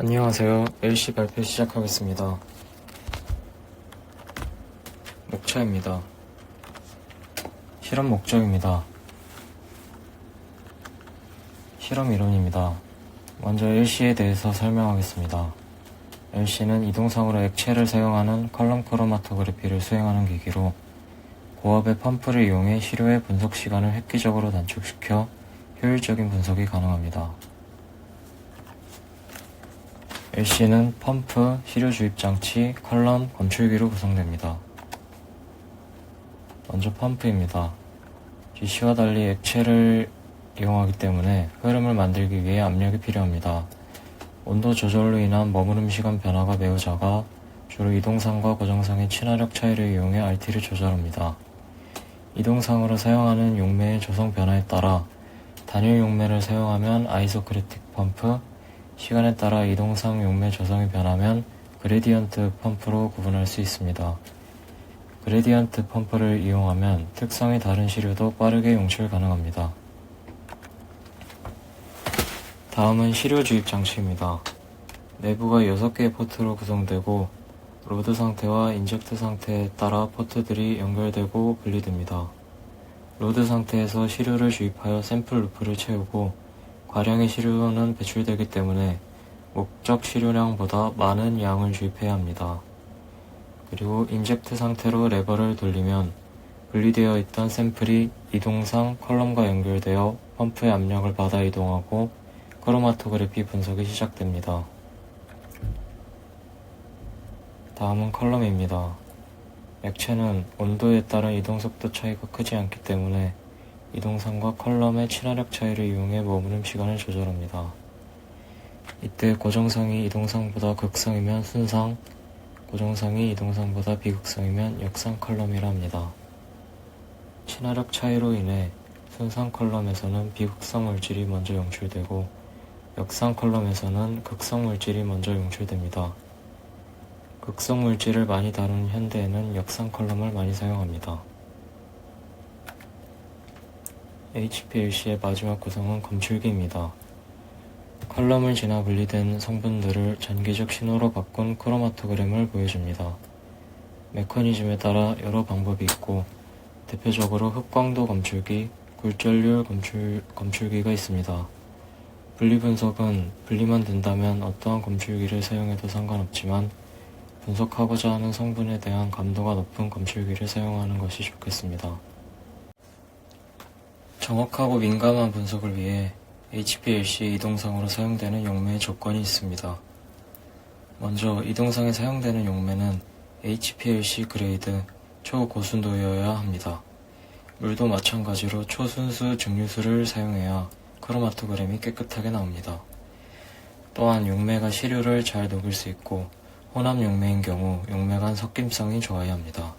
안녕하세요. LC 발표 시작하겠습니다. 목차입니다. 실험 목적입니다. 실험 이론입니다. 먼저 LC에 대해서 설명하겠습니다. LC는 이동상으로 액체를 사용하는 컬럼 크로마토그래피를 수행하는 기기로 고압의 펌프를 이용해 시료의 분석 시간을 획기적으로 단축시켜 효율적인 분석이 가능합니다. LC는 펌프, 시료 주입 장치, 컬럼, 검출기로 구성됩니다. 먼저 펌프입니다. GC와 달리 액체를 이용하기 때문에 흐름을 만들기 위해 압력이 필요합니다. 온도 조절로 인한 머무름 시간 변화가 매우 작아 주로 이동상과 고정상의 친화력 차이를 이용해 RT를 조절합니다. 이동상으로 사용하는 용매의 조성 변화에 따라 단일 용매를 사용하면 아이소크리틱 펌프, 시간에 따라 이동상 용매 조성이 변하면 그레디언트 펌프로 구분할 수 있습니다. 그레디언트 펌프를 이용하면 특성이 다른 시료도 빠르게 용출 가능합니다. 다음은 시료 주입 장치입니다. 내부가 6개의 포트로 구성되고 로드 상태와 인젝트 상태에 따라 포트들이 연결되고 분리됩니다. 로드 상태에서 시료를 주입하여 샘플 루프를 채우고 과량의 시료는 배출되기 때문에 목적 시료량보다 많은 양을 주입해야 합니다. 그리고 인젝트 상태로 레버를 돌리면 분리되어 있던 샘플이 이동상 컬럼과 연결되어 펌프의 압력을 받아 이동하고 크로마토그래피 분석이 시작됩니다. 다음은 컬럼입니다. 액체는 온도에 따른 이동속도 차이가 크지 않기 때문에 이동상과 컬럼의 친화력 차이를 이용해 머무름 시간을 조절합니다. 이때 고정상이 이동상보다 극상이면 순상, 고정상이 이동상보다 비극상이면 역상 컬럼이라 합니다. 친화력 차이로 인해 순상 컬럼에서는 비극성 물질이 먼저 용출되고 역상 컬럼에서는 극성 물질이 먼저 용출됩니다. 극성 물질을 많이 다루는 현대에는 역상 컬럼을 많이 사용합니다. HPLC의 마지막 구성은 검출기입니다. 컬럼을 지나 분리된 성분들을 전기적 신호로 바꾼 크로마토그램을 보여줍니다. 메커니즘에 따라 여러 방법이 있고 대표적으로 흡광도 검출기, 굴절률 검출, 검출기가 있습니다. 분리 분석은 분리만 된다면 어떠한 검출기를 사용해도 상관없지만 분석하고자 하는 성분에 대한 감도가 높은 검출기를 사용하는 것이 좋겠습니다. 정확하고 민감한 분석을 위해 HPLC의 이동상으로 사용되는 용매의 조건이 있습니다. 먼저 이동상에 사용되는 용매는 HPLC 그레이드 초고순도여야 합니다. 물도 마찬가지로 초순수 증류수를 사용해야 크로마토그램이 깨끗하게 나옵니다. 또한 용매가 시료를 잘 녹일 수 있고 혼합 용매인 경우 용매 간 섞임성이 좋아야 합니다.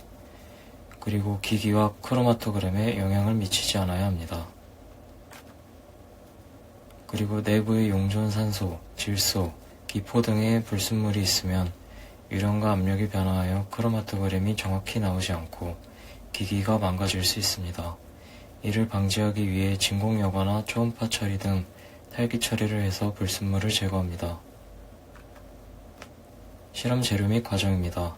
그리고 기기와 크로마토그램에 영향을 미치지 않아야 합니다. 그리고 내부에 용존 산소, 질소, 기포 등의 불순물이 있으면 유령과 압력이 변화하여 크로마토그램이 정확히 나오지 않고 기기가 망가질 수 있습니다. 이를 방지하기 위해 진공 여과나 초음파 처리 등 탈기 처리를 해서 불순물을 제거합니다. 실험 재료 및 과정입니다.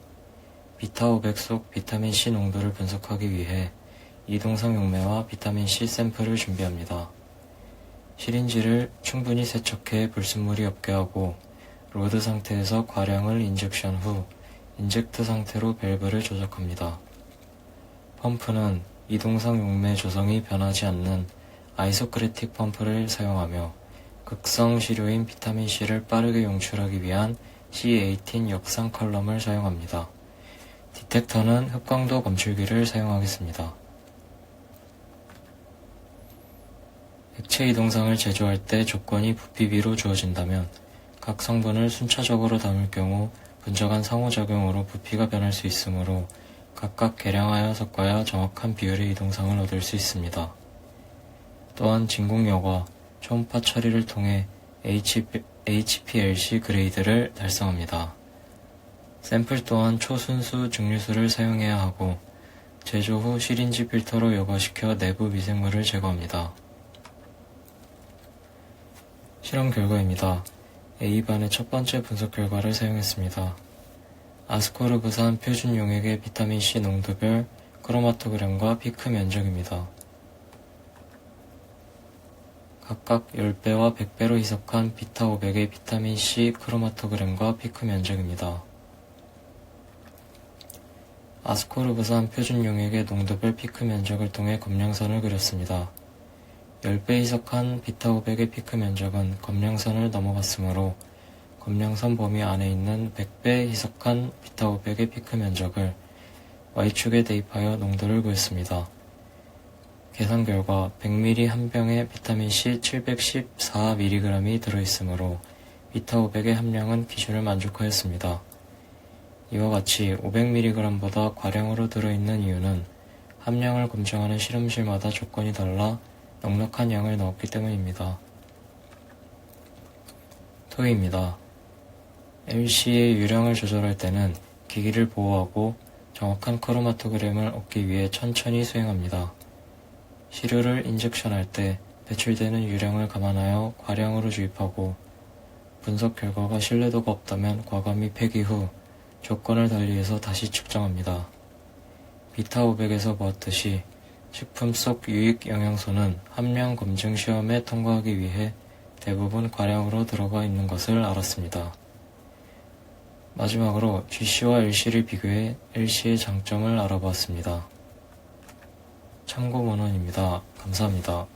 비타500 속 비타민 C 농도를 분석하기 위해 이동상 용매와 비타민 C 샘플을 준비합니다. 시린지를 충분히 세척해 불순물이 없게 하고 로드 상태에서 과량을 인젝션 후 인젝트 상태로 밸브를 조작합니다. 펌프는 이동상 용매 조성이 변하지 않는 아이소크레틱 펌프를 사용하며 극성 시료인 비타민 C를 빠르게 용출하기 위한 C18 역상 컬럼을 사용합니다. 디텍터는 흡광도 검출기를 사용하겠습니다. 액체 이동상을 제조할 때 조건이 부피비로 주어진다면 각 성분을 순차적으로 담을 경우 분적한 상호작용으로 부피가 변할 수 있으므로 각각 계량하여 섞어야 정확한 비율의 이동상을 얻을 수 있습니다. 또한 진공여과, 초음파 처리를 통해 HP, HPLC 그레이드를 달성합니다. 샘플 또한 초순수 증류수를 사용해야 하고 제조 후 시린지 필터로 여과시켜 내부 미생물을 제거합니다. 실험 결과입니다. A반의 첫 번째 분석 결과를 사용했습니다. 아스코르브산 표준 용액의 비타민C 농도별 크로마토그램과 피크 면적입니다. 각각 10배와 100배로 희석한 비타 500의 비타민C 크로마토그램과 피크 면적입니다. 아스코르브산 표준 용액의 농도별 피크 면적을 통해 검량선을 그렸습니다. 10배 희석한 비타 500의 피크 면적은 검량선을 넘어갔으므로 검량선 범위 안에 있는 100배 희석한 비타 500의 피크 면적을 Y축에 대입하여 농도를 구했습니다. 계산 결과 100ml 한 병에 비타민C 714mg이 들어있으므로 비타 500의 함량은 기준을 만족하였습니다. 이와 같이 500mg보다 과량으로 들어있는 이유는 함량을 검증하는 실험실마다 조건이 달라 넉넉한 양을 넣었기 때문입니다. 토의입니다. LC의 유량을 조절할 때는 기기를 보호하고 정확한 크로마토그램을 얻기 위해 천천히 수행합니다. 시료를 인젝션할 때 배출되는 유량을 감안하여 과량으로 주입하고 분석 결과가 신뢰도가 없다면 과감히 폐기 후 조건을 달리해서 다시 측정합니다. 비타 500에서 보았듯이 식품 속 유익 영양소는 함량 검증 시험에 통과하기 위해 대부분 과량으로 들어가 있는 것을 알았습니다. 마지막으로 GC와 LC를 비교해 LC의 장점을 알아보았습니다. 참고 문헌입니다. 감사합니다.